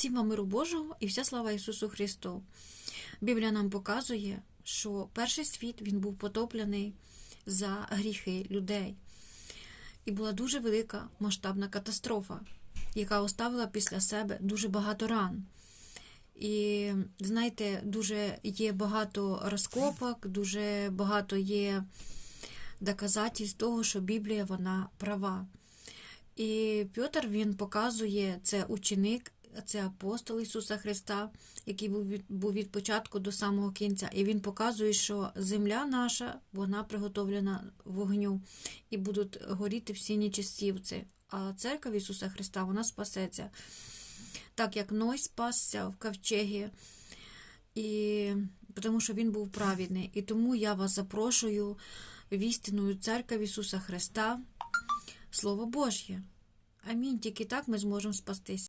Всім вам миру Божого і вся слава Ісусу Христу. Біблія нам показує, що перший світ він був потоплений за гріхи людей. І була дуже велика масштабна катастрофа, яка оставила після себе дуже багато ран. І знаєте, дуже є багато розкопок, дуже багато є доказательств того, що Біблія вона права. І Петр він показує це ученик, це апостол Ісуса Христа, який був від, початку до самого кінця. І він показує, що земля наша, вона приготовлена вогню, і будуть горіти всі нечистівці. А церква Ісуса Христа вона спасеться. Так як Ной спасся в ковчегі, і тому що він був праведний. І тому я вас запрошую в істинну церкву Ісуса Христа. Слово Божє. Амінь. Тільки так ми зможемо спастися.